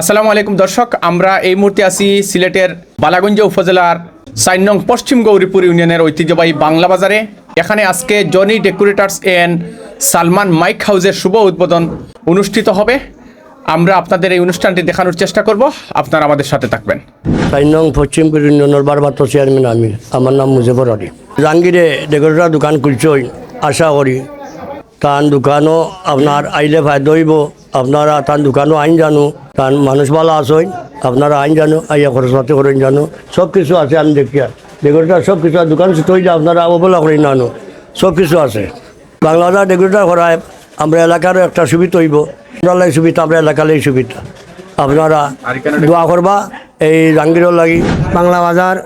আসসালামু আলাইকুম দর্শক, আমরা এই মুহূর্তে আছি সিলেটের বালাগঞ্জ উপজেলার চার নং পশ্চিম গৌরীপুর ইউনিয়নের ঐতিহ্যবাহী বাংলা বাজারে। এখানে আজকে Johnny decorators and Salman mic হাউসের শুভ উদ্বোধন অনুষ্ঠিত হবে। আমরা আপনাদের এই অনুষ্ঠানটি দেখানোর চেষ্টা করব, আপনারা আমাদের সাথে থাকবেন। চার নং পশ্চিম ইউনিয়নের বারবারত চেয়ারম্যান আমি, আমার নাম মুজফর আলী। জাহাঙ্গীরে ডেকোরেটার দোকান খুলছই, আশা করি। তার দোকানও আপনার আইলে ফায়দা হইব আপনারা তার দোকানও আইন জানো তার মানুষ ভালো আসই আপনারা আইন জানো, আইয়া খরচ পাতি করেন জানো, সব কিছু আছে আমি দেখি ডেকোরেটর সব কিছু। দোকান তৈরি আপনারা অবহেলা করেন জানো সব কিছু আছে। বাংলাদেশ ডেকোরেটর করায় আমরা এলাকারও একটা সুবিধা হইব আপনার সুবিধা, আমরা এলাকারই সুবিধা। আপনারা দোয়া করবা, এই জাহাঙ্গীরের লাগি। বাংলা বাজার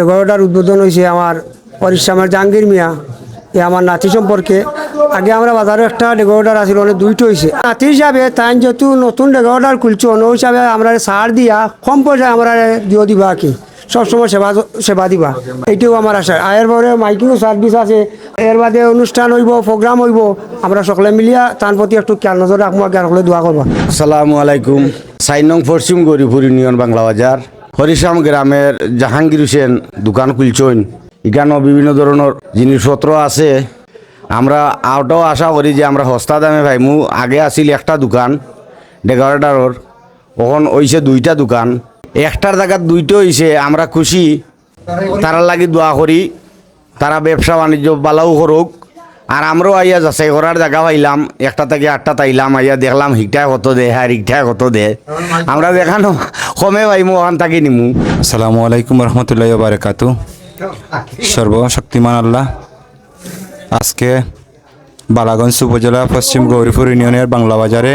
এগারোটার উদ্বোধন হয়েছে আমার পরিশ্রমের জাহাঙ্গীর মিয়া। এ আমার নাতি সম্পর্কে। আগে আমরা বাজারে একটা ডেকোরেটার আছিল, অনেক দুইটা হয়েছে নাতি হিসাবে তাই যেহেতু নতুন ডেকোরেটার খুলছে, অন্য হিসাবে আমরা সার দিয়া কম পয়সায় আমরা দিও দিবা কি। সবসময় সেবা সেবা দিবা। এইটাও আমার আশা। আয়ের পরে মাইকিংও সার্ভিস আছে। এর বাদে অনুষ্ঠান হইব প্রোগ্রাম হইব। আমরা সকলে মিলিয়া তার প্রতি একটু খেয়াল নজর রাখব জ্ঞান সকলে দোয়া করবা। আসসালামু আলাইকুম। সাইন নং পশ্চিম গরিপুর ইউনিয়ন বাংলা বাজার। হরিশ্যাম গ্রামের জাহাঙ্গীর হোসেন দোকান খুলছেন। এখানেও বিভিন্ন ধরনের জিনিসপত্র আছে। আমরা আউটাও আশা করি যে আমরা সস্তা দামে পাইমু। আগে আছিল একটা দোকান, ডেকোরেটারর। এখন হইছে দুইটা দোকান। একটার জায়গাত দুইটা হইছে, আমরা খুশি। তারা লাগি দোয়া করি। তারা ব্যবসা বাণিজ্য বালাও করুক। আর আমরাও আইয়া যাচাই করার জায়গা পাইলাম। একটা থেকে আটটা তাইলাম, আইয়া দেখলাম হিকটায় কত দে হ্যাঁ হিকটায় কত দে। আমরা দেখানো, কমে পাইমু, ওখান থাকি নিমু। আসসালামু আলাইকুম রহমতুল্লাহ বারকাতু সর্বশক্তিমান আল্লাহ। আজকে বালাগঞ্জ উপজেলা পশ্চিম গৌরীপুর ইউনিয়নের বাংলা বাজারে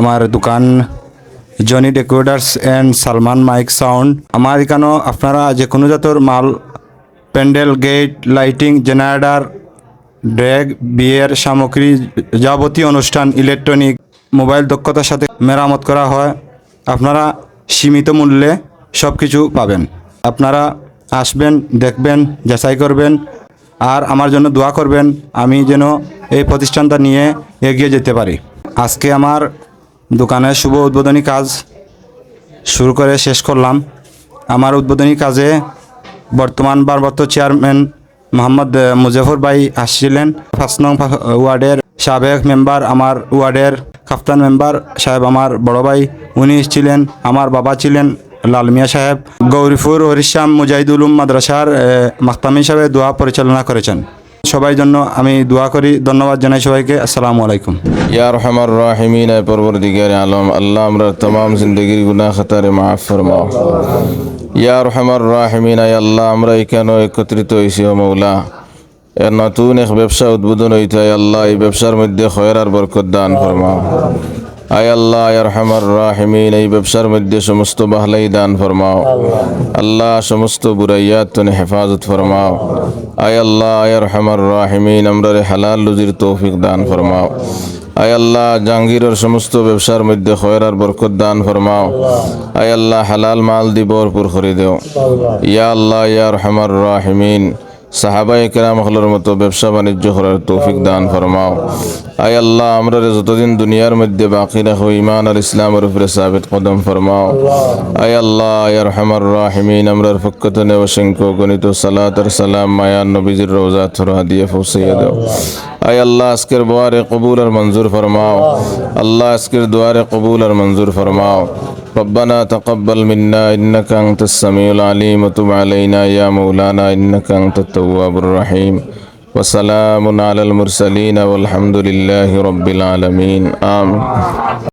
আমার দোকান Johnny decorators and Salman mic sound আমার এখানেও আপনারা যে কোনো জাতের মাল, প্যান্ডেল, গেট, লাইটিং, জেনারেটার, ড্রেগ, বিয়ের সামগ্রী যাবতীয় অনুষ্ঠান, ইলেকট্রনিক, মোবাইল দক্ষতার সাথে মেরামত করা হয়। আপনারা সীমিত মূল্যে সব কিছু পাবেন। আপনারা আসবেন, দেখবেন, যাচাই করবেন আর আমার জন্য দোয়া করবেন আমি যেন এই প্রতিষ্ঠানটা নিয়ে এগিয়ে যেতে পারি। আজকে আমার দোকানের শুভ উদ্বোধনী কাজ শুরু করে শেষ করলাম। আমার উদ্বোধনী কাজে বর্তমান ভারপ্রাপ্ত চেয়ারম্যান মোহাম্মদ মুজাফর ভাই আসছিলেন। পাঁচ নং ওয়ার্ডের সাবেক মেম্বার আমার ওয়ার্ডের কাপ্তান মেম্বার সাহেব, আমার বড় ভাই, উনি ছিলেন আমার বাবা ছিলেন লাল মিয়া সাহেব গৌরীপুর হরিশ্যাম মুজাহিদুল মাদ্রাসার মাখতাম হিসাবে দোয়া পরিচালনা করেছেন। সবাই জন্য আমি দোয়া করি, ধন্যবাদ জানাই সবাইকে, আসসালামু আলাইকুম। ইয়া রহমান রাহিমিন পরবর্তীকার আলম, আল্লাহ আমরা তমাম জিন্দগির গুনা খাতারে মাফ ফরমাও। ইয়া রহমান রাহিমিন আল্লাহ, আমরা এখানে একত্রিত হয়েছি ও মৌলা। এর নতুন এক ব্যবসা উদ্বোধন হইতে আল্লাহ, এই ব্যবসার মধ্যে খয়রার বরকত দান ফরমাও। আয় আল্লাহ আয় রহমান, এই ব্যবসার মধ্যে সমস্ত বাহলাই দান ফরমাও। আল্লাহ, সমস্ত বুরাইয়াত তুমি হেফাজত ফরমাও। আয় আল্লাহ আয় রহমান রাহিমিন, আমরা হালাল লুজির তৌফিক দান ফরমাও। আয় আল্লাহ, জাহাঙ্গীরের সমস্ত ব্যবসার মধ্যে খয়ের আর বরকত দান ফরমাও। আয় আল্লাহ, হালাল মাল দি ভরপুর করে দেও। ইয়া আল্লাহ, ইয়া রহমান রাহিমিন সাহাবাই কেরাম হলের মতো ব্যবসা বাণিজ্য করার তৌফিক দান ফরমাও। আয় আল্লাহ আমরা যতদিন দুনিয়ার মধ্যে বাকি রাখো ইমান আর ইসলামের উপরে সাবিত কদম ফরমাও। আয় আল্লাহ, আয় রহমান রাহিমিন, আমরার পক্ষতনে অসংখ্য গণিত সালাত আর সালাম মায়ান নবীজির রোজা থরা দিয়ে পৌঁছিয়ে দাও। আয় আল্লাহ, আজকের বোয়ারে কবুল আর মঞ্জুর ফরমাও। আল্লাহ, আজকের দোয়ারে কবুল আর মঞ্জুর ফরমাও। ربنا تقبل منا إنك أنت السميع العليم وتب علينا يا مولانا إنك أنت التواب الرحيم وسلام على المرسلين والحمد لله رب العالمين. آمين.